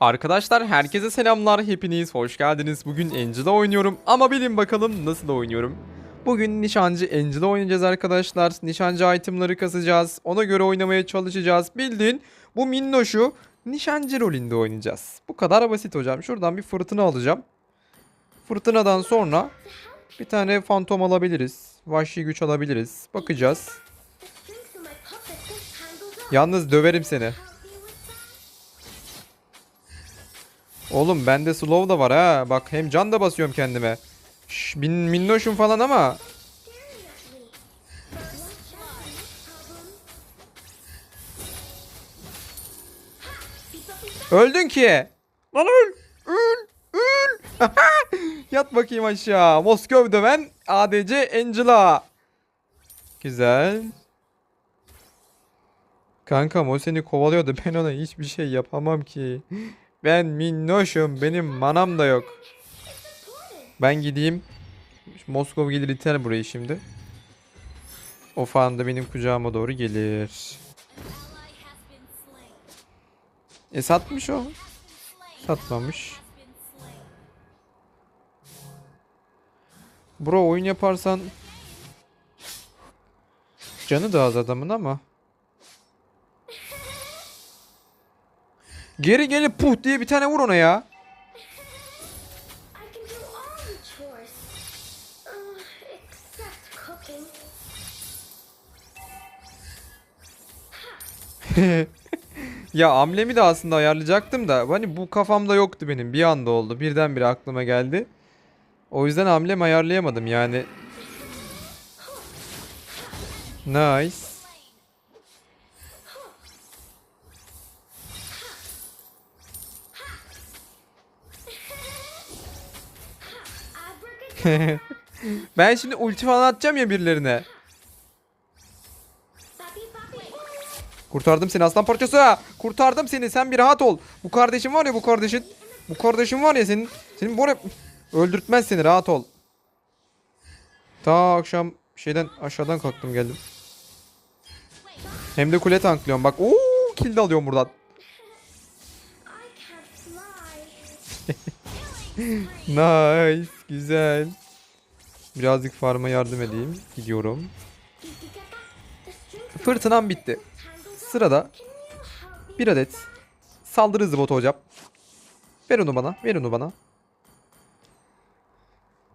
Arkadaşlar herkese selamlar. Hepiniz hoş geldiniz. Bugün Angela oynuyorum ama bilin bakalım nasıl oynuyorum. Bugün nişancı Angela oynayacağız arkadaşlar. Nişancı itemları kasacağız. Ona göre oynamaya çalışacağız. Bildiğin bu minnoşu nişancı rolünde oynayacağız. Bu kadar basit hocam. Şuradan bir fırtına alacağım. Fırtınadan sonra bir tane fantom alabiliriz. Vahşi güç alabiliriz. Bakacağız. Yalnız döverim seni. Oğlum bende slow da var ha. Bak hem can da basıyorum kendime. Şş, bin, minnoşum falan ama. Öldün ki. Lan öl. Öl. Öl. Yat bakayım aşağı. Moskov döven ADC Angela. Güzel. Kankam o seni kovalıyordu. Ben ona hiçbir şey yapamam ki. Ben minnoşum. Benim manam da yok. Ben gideyim. Moskova gelir iter burayı şimdi. O falan da benim kucağıma doğru gelir. E satmış o. Satmamış. Bro oyun yaparsan canı da az adamın ama. Geri gelip puh diye bir tane vur ona ya. Uh. Ya amblemi de aslında ayarlayacaktım da hani bu kafamda yoktu benim. Bir anda oldu. Birdenbire aklıma geldi. O yüzden amblem ayarlayamadım yani. Nice. Ben şimdi ulti falan atacağım ya birilerine. Kurtardım seni aslan parçası. Kurtardım seni. Sen bir rahat ol. Bu kardeşin var ya bu kardeşin. Bu kardeşin var ya senin. Senin bu öldürtmez seni rahat ol. Ta akşam şeyden aşağıdan kalktım geldim. Hem de kule tanklıyorum bak. Oo kill de alıyorum buradan. Nice. Güzel. Birazcık farma yardım edeyim. Gidiyorum. Fırtınam bitti. Sırada bir adet saldırı hızlı botu hocam. Ver onu bana. Ver onu bana.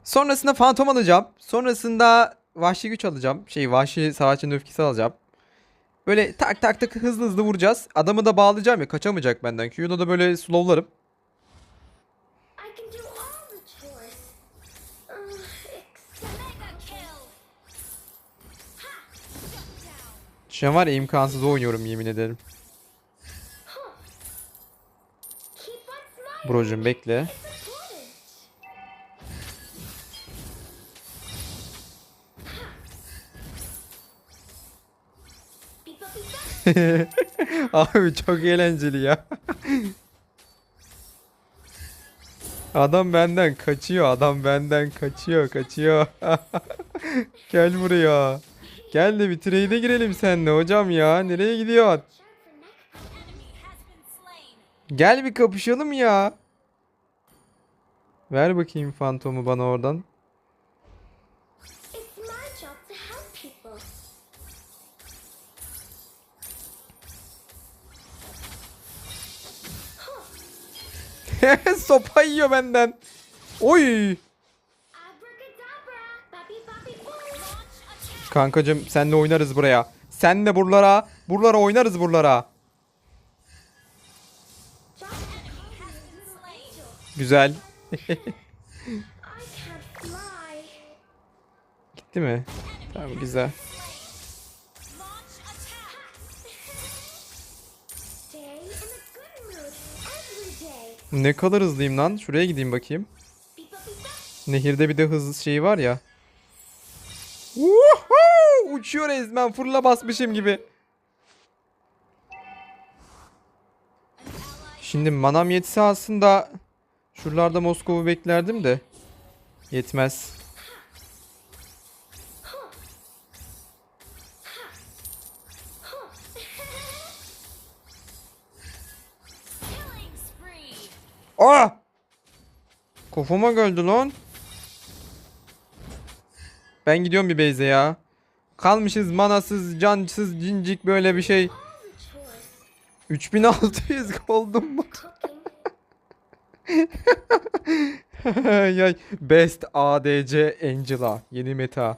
Sonrasında fantom alacağım. Sonrasında vahşi güç alacağım. Şey vahşi savaşçının öfkesi alacağım. Böyle tak tak tak hızlı hızlı vuracağız. Adamı da bağlayacağım ya kaçamayacak benden. Q'nu da böyle slowlarım. Şu an var ya imkansız oynuyorum yemin ederim. Brocum bekle. Abi çok eğlenceli ya. Adam benden kaçıyor. Adam benden kaçıyor. Kaçıyor. Gel buraya. Gel de bir trade'e girelim seninle hocam ya. Nereye gidiyorsun? Gel bir kapışalım ya. Ver bakayım fantomu bana oradan. Sopa yiyor benden. Oy. Kankacım senle oynarız buraya. Senle buralara, buralara oynarız buralara. Güzel. Gitti mi? Tamam güzel. Ne kadar hızlıyım lan. Şuraya gideyim bakayım. Nehirde bir de hız şeyi var ya. Woohoo! Uçuyor resmen fırla basmışım gibi. Şimdi manam yetse aslında şuralarda Moskova'yı beklerdim de yetmez. Kafama geldi lan. Ben gidiyorum bir Beyze ya. Kalmışız manasız, cansız, cincik böyle bir şey. All the chores. 3600 oldum mu? Yay. Best ADC Angela. Yeni meta.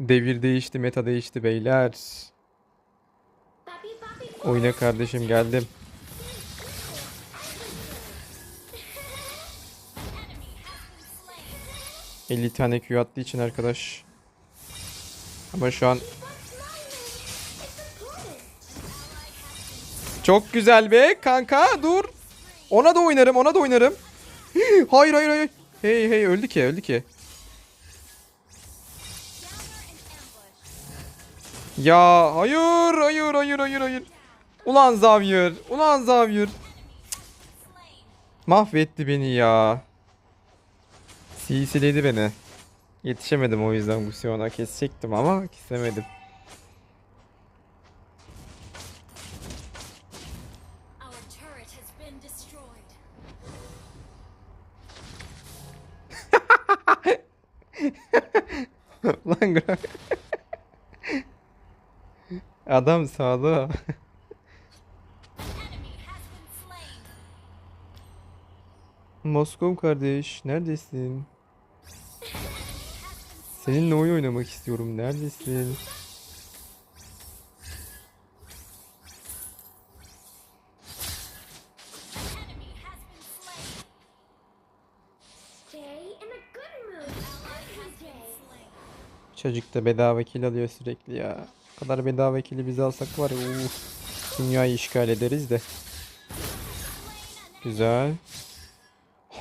Devir değişti, meta değişti beyler. Oyna kardeşim geldim. 50 tane Q attığı için arkadaş. Ama şu an çok güzel be kanka dur. Ona da oynarım ona da oynarım. hayır hayır hayır. Hey hey öldü ki öldü ki. Ya hayır hayır hayır hayır hayır. Ulan Xavier. Ulan Xavier. Mahvetti beni ya. CC'ledi beni. Yetişemedim o yüzden Gusion'a kesecektim ama kesemedim. Lan Adam slain. Moskov kardeş neredesin? Seninle oyun oynamak istiyorum. Neredesin? Çocuk da bedava kill alıyor sürekli ya. O kadar bedava kill'i biz alsak var ya uf. Dünyayı işgal ederiz de. Güzel.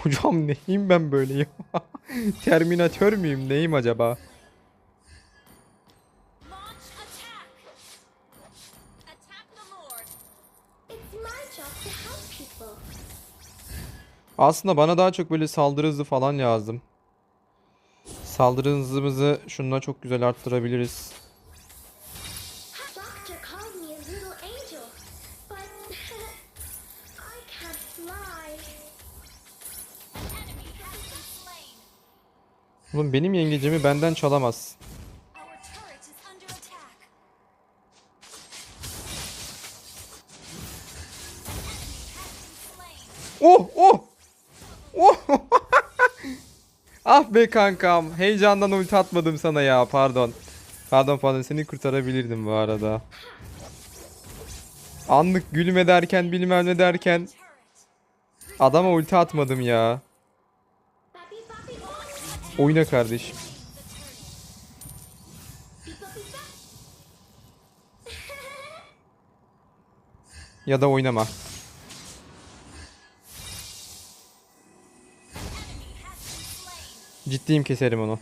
Hocam neyim ben böyle ya? Terminatör müyüm neyim acaba? Aslında bana daha çok böyle saldırı hızı falan lazım. Saldırı hızımızı şununla çok güzel arttırabiliriz. Oğlum benim yengecimi benden çalamaz. Oh oh! Oh! ah be kankam. Heyecandan ulti atmadım sana ya. Pardon. Pardon pardon seni kurtarabilirdim bu arada. Anlık gülme derken bilmem ne derken adama ulti atmadım ya. Oyna kardeşim. Ya da oynama. Ciddiyim keserim onu.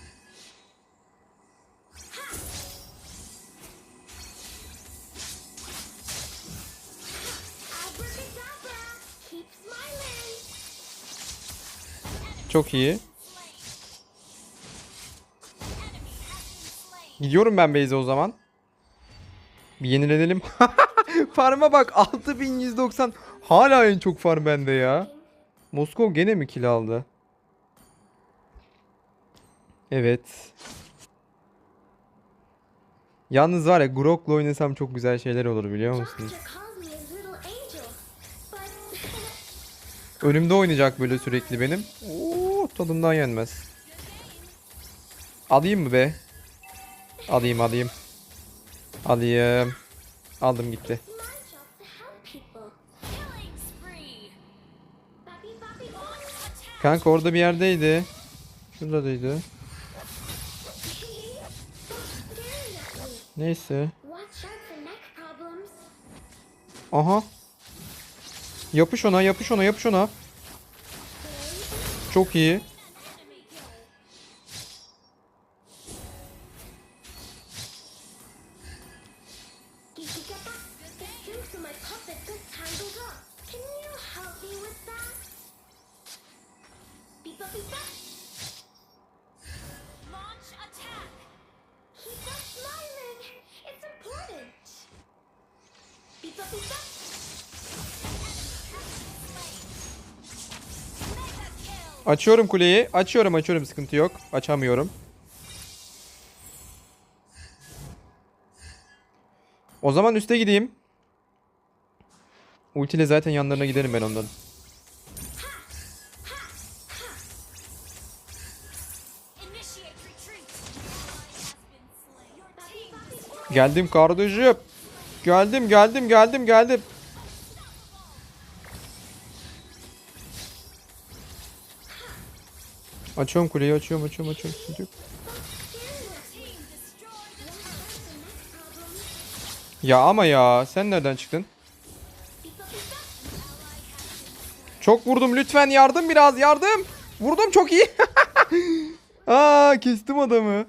Çok iyi. Gidiyorum ben Beyze o zaman. Bir yenilenelim. Farm'a bak 6190. Hala en çok farm bende ya. Moskov gene mi kill aldı? Evet. Yalnız var ya Grok'la oynasam çok güzel şeyler olur biliyor musunuz? Önümde oynayacak böyle sürekli benim. Oo tadımdan yenmez. Alayım mı be? Alayım alayım. Alayım. Aldım gitti. Kanka orada bir yerdeydi. Şuradaydı. Neyse. Aha. Yapış ona, yapış ona, yapış ona. Çok iyi. Açıyorum kuleyi. Açıyorum açıyorum sıkıntı yok. Açamıyorum. O zaman üste gideyim. Ultiyle zaten yanlarına giderim ben onların. Geldim kardeşim. Geldim geldim geldim geldim. Açıyorum kuleyi açıyorum açıyorum açıyorum. Ya ama ya sen nereden çıktın? Çok vurdum lütfen yardım biraz yardım. Vurdum çok iyi. Aa kestim adamı.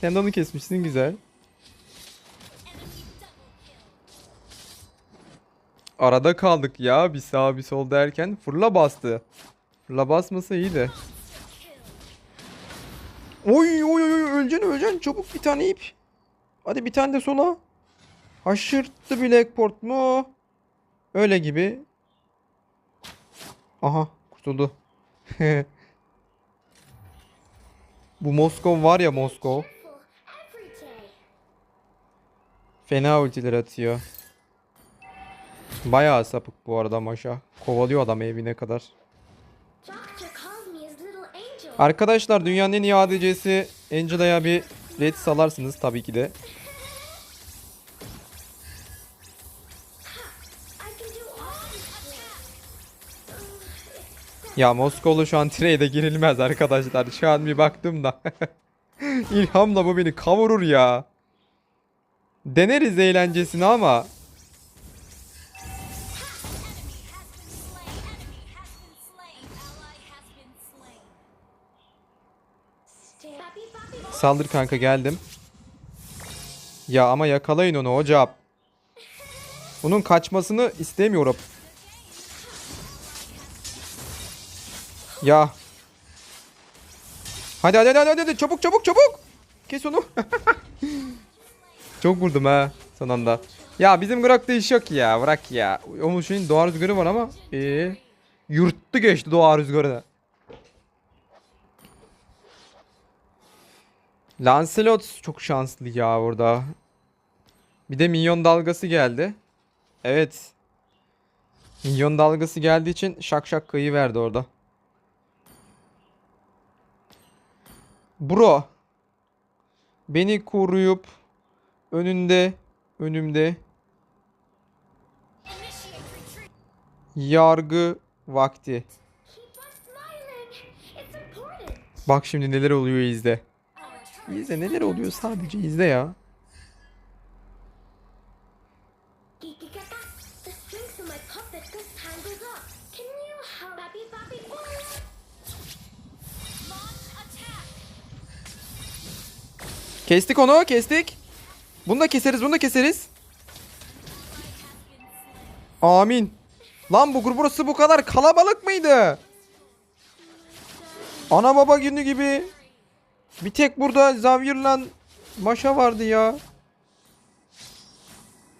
Kendi onu kesmişsin güzel. Arada kaldık ya bir sağ bir sol derken fırla bastı. Fırla basmasa iyiydi. Oy oy oy oy, öleceksin öleceksin çabuk bir tane ip. Hadi bir tane de sola. Haşırttı Blackport mu? Öyle gibi. Aha kurtuldu. Bu Moskov var ya Moskov. Fena ultiler atıyor. Bayağı sapık bu arada Maşa. Kovalıyor adam evine kadar. Arkadaşlar dünyanın en iyi ADC'si Angela'ya bir red salarsınız tabii ki de. Ya Moskolu şu an trade'e girilmez arkadaşlar. Şu an bir baktım da. İlhamla bu beni kavurur ya. Deneriz eğlencesini ama. Saldır kanka geldim. Ya ama yakalayın onu hocam. Bunun kaçmasını istemiyorum. Ya. Hadi hadi hadi hadi, çabuk çabuk çabuk. Kes onu. Çok vurdum ha son anda. Ya bizim Grok'ta iş yok ya bırak ya. Onun şeyin doğa rüzgarı var ama. Ee, yurttu geçti doğa rüzgarını. Lancelot çok şanslı ya burada. Bir de minyon dalgası geldi. Evet. Minyon dalgası geldiği için şak şak kayı verdi orada. Bro. Beni koruyup önünde önümde yargı vakti. Bak şimdi neler oluyor izle. İzle neler oluyor sadece izle ya. Kestik onu kestik. Bunu da keseriz bunu da keseriz. Amin. Lan bu burası bu kadar kalabalık mıydı? Ana baba günü gibi. Bir tek burada Xavier'la Maşa vardı ya.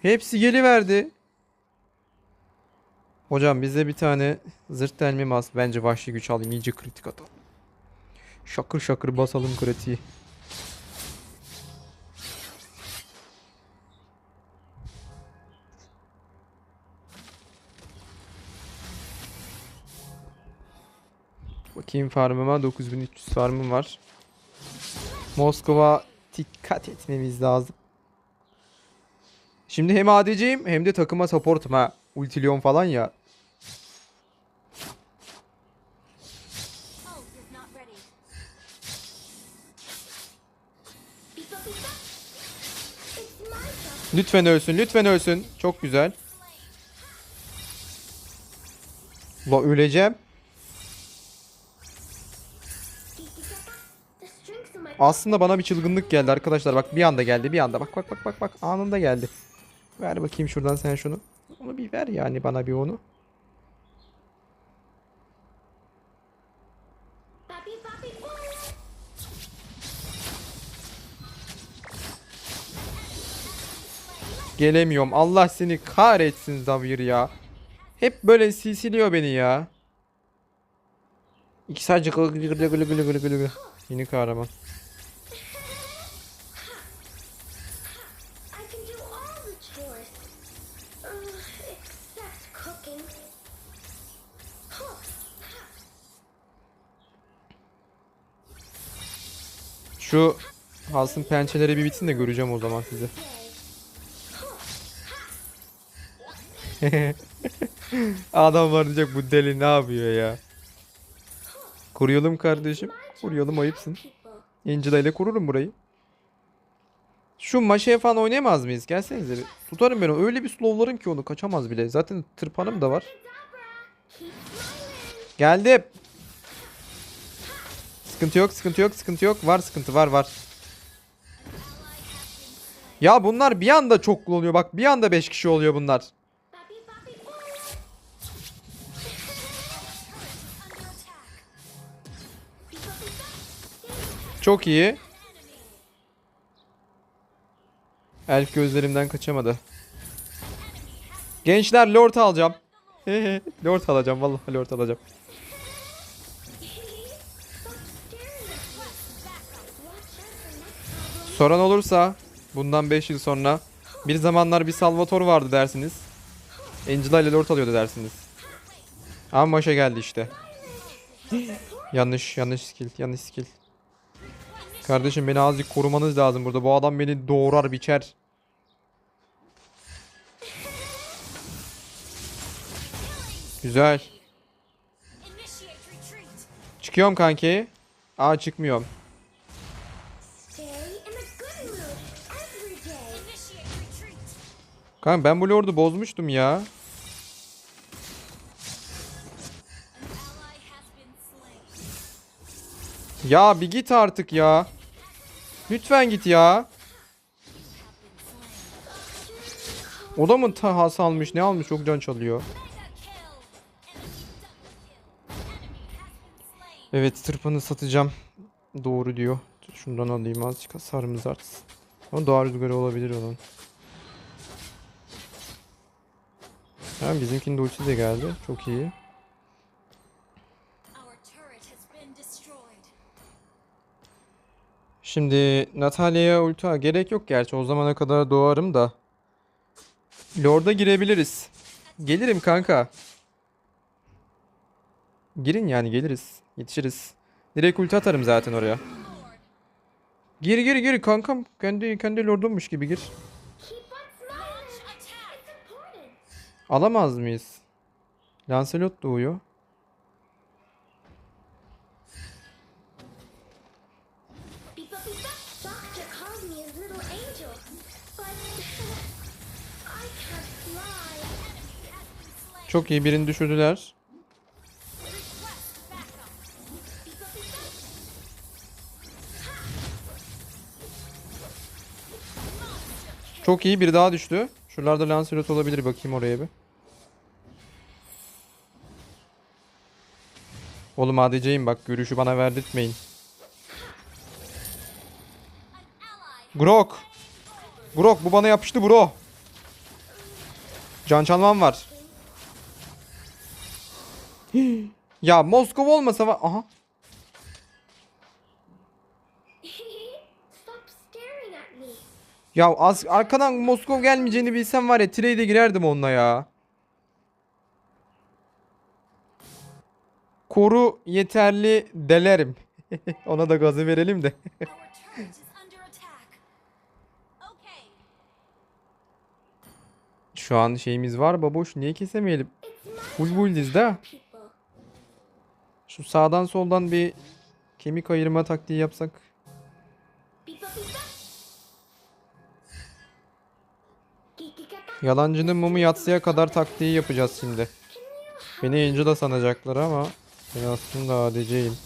Hepsi geliverdi. Hocam bize bir tane zırt delmi mas bence vahşi güç alayım iyice kritik atalım. Şakır şakır basalım kritiği. Bakayım farmıma 9300 farmım var. Moskova dikkat etmemiz lazım. Şimdi hem ADC'yim hem de takıma supportum ha. Ultilyon falan ya. Lütfen ölsün lütfen ölsün. Çok güzel. La öleceğim. Aslında bana bir çılgınlık geldi arkadaşlar. Bak bir anda geldi bir anda. Bak bak bak bak bak anında geldi. Ver bakayım şuradan sen şunu. Onu bir ver yani bana bir onu. Gelemiyorum. Allah seni kahretsin Xavier ya. Hep böyle silsiliyor beni ya. İki sadece gılı gılı gılı gılı gılı gılı. Yeni kahraman. Şu Hals'ın pençeleri bir bitsin de göreceğim o zaman sizi. Adam var diyecek bu deli ne yapıyor ya. Kuruyalım kardeşim. Kuruyalım ayıpsın. Angela ile kururum burayı. Şu maşaya falan oynayamaz mıyız? Gelsenize bir. Tutarım ben onu. Öyle bir slowlarım ki onu kaçamaz bile. Zaten tırpanım da var. Geldim. Sıkıntı yok, sıkıntı yok, sıkıntı yok. Var sıkıntı, var var. Ya bunlar bir anda çok kullanıyor. Bak bir anda 5 kişi oluyor bunlar. Çok iyi. Elf gözlerimden kaçamadı. Gençler lord alacağım. lord alacağım vallahi lord alacağım. Soran olursa bundan 5 yıl sonra bir zamanlar bir Salvator vardı dersiniz. Angela ile Lord alıyordu dersiniz. Ama maşa geldi işte. yanlış yanlış skill yanlış skill. Kardeşim beni azıcık korumanız lazım burada. Bu adam beni doğrar biçer. Güzel. Çıkıyorum kanki. Aa çıkmıyorum. Kanka ben bu Lord'u bozmuştum ya. Ya bir git artık ya. Lütfen git ya. O da mı ta has almış ne almış çok can çalıyor. Evet tırpanı satacağım. Doğru diyor. Şundan alayım azıcık hasarımız artsın. Ama doğa rüzgarı olabilir onun. Ha, bizimkinin de ultisi de geldi. Çok iyi. Şimdi Natalia'ya ulti gerek yok gerçi o zamana kadar doğarım da. Lord'a girebiliriz. Gelirim kanka. Girin yani geliriz. Yetişiriz. Direkt ulti atarım zaten oraya. Gir gir gir kankam. Kendi kendi lordummuş gibi gir. Enemy has been slain. Çok iyi birini düşürdüler. Çok iyi biri daha düştü. Şuralarda Lancelot olabilir bakayım oraya bir. Oğlum ADC'yim bak görüşü bana verdirtmeyin. Grok. Grok bu bana yapıştı bro. Can çalmam var. ya Moskova olmasa var. Aha. Ya az arkadan Moskova gelmeyeceğini bilsem var ya trade'e girerdim onunla ya. Koru yeterli delerim. Ona da gazı verelim de. Şu an şeyimiz var baboş niye kesemeyelim? Full build'iz de. Şu sağdan soldan bir kemik ayırma taktiği yapsak. Yalancının mumu yatsıya kadar taktiği yapacağız şimdi. Beni Angela sanacaklar ama ben aslında ADC'yim.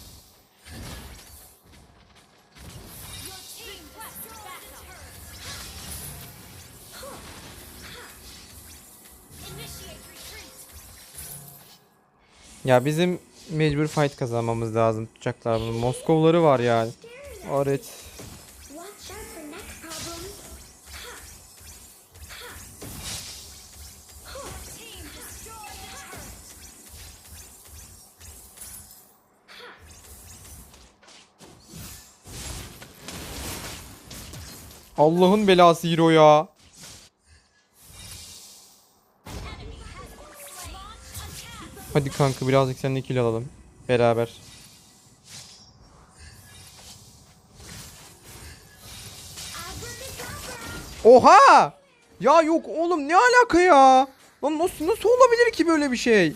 Ya bizim mecbur fight kazanmamız lazım. Tutacaklar bunu. Moskovları var yani. Aret. Allah'ın belası hero ya. Hadi kanka birazcık seninle kill alalım. Beraber. Oha! Ya yok oğlum ne alaka ya? Lan nasıl, nasıl olabilir ki böyle bir şey?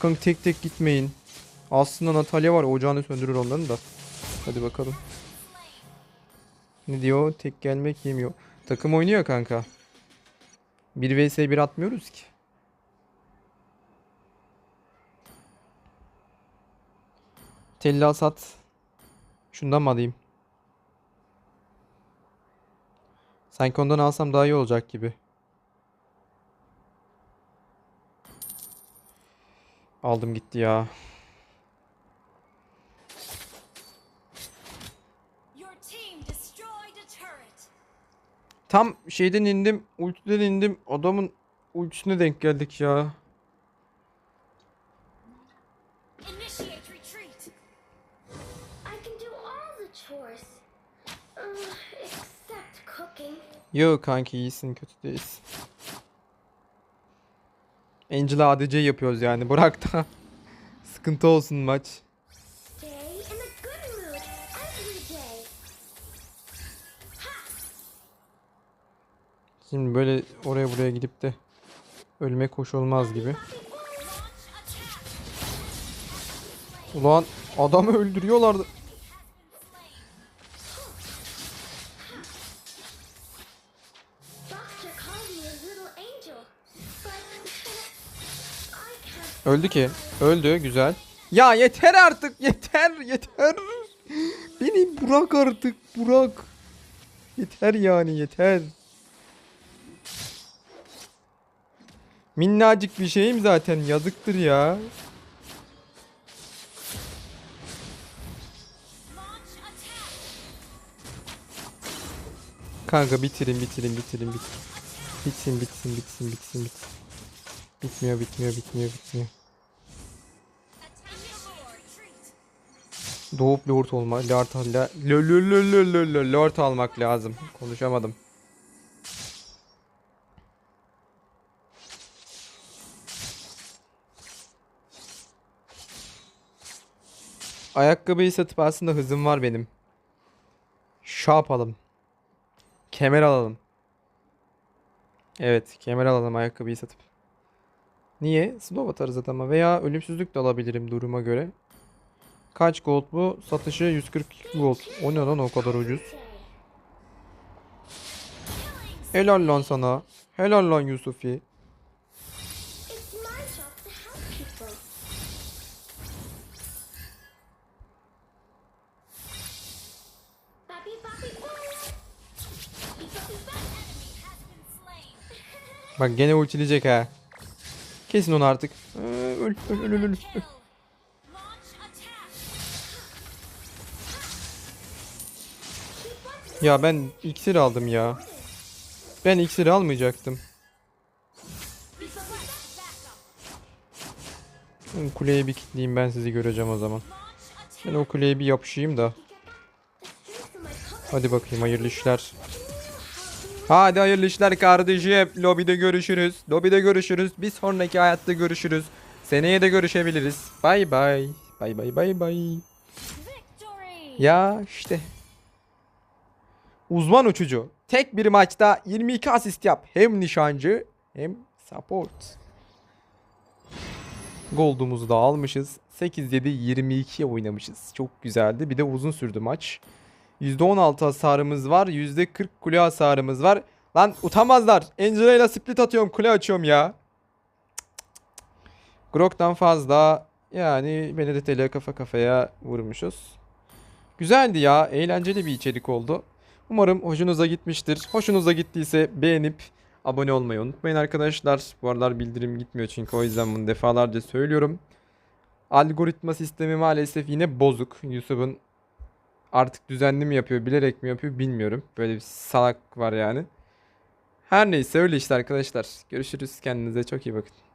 Kanka tek tek gitmeyin. Aslında Natalya var ocağını söndürür onların da. Hadi bakalım. Ne diyor? Tek gelmek yemiyor. Takım oynuyor kanka. 1 vs 1 atmıyoruz ki. Tella sat. Şundan mı alayım? Sanki ondan alsam daha iyi olacak gibi. Aldım gitti ya. Tam şeyden indim, ultiden indim. Adamın ultisine denk geldik ya. Uh. Yo kanki iyisin kötü değilsin. Angela ADC yapıyoruz yani. Bırak da sıkıntı olsun maç. Şimdi böyle oraya buraya gidip de ölmek hoş olmaz gibi. Ulan adamı öldürüyorlardı. Öldü ki. Öldü güzel. Ya yeter artık yeter yeter. Beni bırak artık bırak. Yeter yani yeter. Minnacık bir şeyim zaten yazıktır ya. Kanka bitirin bitirin bitirin bitirin. Bitsin bitsin bitsin bitsin bitsin. Bitmiyor bitmiyor bitmiyor bitmiyor. Doğup lord olma. Lord, la, lo, lo, lo, lo, lo, lo, lord almak lazım. Konuşamadım. Ayakkabıyı satıp aslında hızım var benim. Şu yapalım. Kemer alalım. Evet kemer alalım ayakkabıyı satıp. Niye? Slow atarız adama veya ölümsüzlük de alabilirim duruma göre. Kaç gold bu? Satışı 142 gold. O ne lan o kadar ucuz. Helal lan sana. Helal lan Yusufi. Bak gene ultileyecek ha. Kesin onu artık. Ee, öl, öl, öl, öl, öl. Ya ben iksir aldım ya. Ben iksir almayacaktım. Kuleye bir kilitleyeyim ben sizi göreceğim o zaman. Ben o kuleye bir yapışayım da. Hadi bakayım hayırlı işler. Hadi hayırlı işler kardeşim. Lobide görüşürüz. Lobide görüşürüz. Bir sonraki hayatta görüşürüz. Seneye de görüşebiliriz. Bay bay. Bay bay bay bay. Ya işte. Uzman uçucu. Tek bir maçta 22 asist yap. Hem nişancı hem support. Gold'umuzu da almışız. 8-7-22 oynamışız. Çok güzeldi. Bir de uzun sürdü maç. %16 hasarımız var. %40 kule hasarımız var. Lan utanmazlar. Angela ile split atıyorum. Kule açıyorum ya. Grok'tan fazla. Yani Benedetta ile kafa kafaya vurmuşuz. Güzeldi ya. Eğlenceli bir içerik oldu. Umarım hoşunuza gitmiştir. Hoşunuza gittiyse beğenip abone olmayı unutmayın arkadaşlar. Bu aralar bildirim gitmiyor çünkü o yüzden bunu defalarca söylüyorum. Algoritma sistemi maalesef yine bozuk. YouTube'un artık düzenli mi yapıyor, bilerek mi yapıyor bilmiyorum. Böyle bir salak var yani. Her neyse öyle işte arkadaşlar. Görüşürüz. Kendinize çok iyi bakın.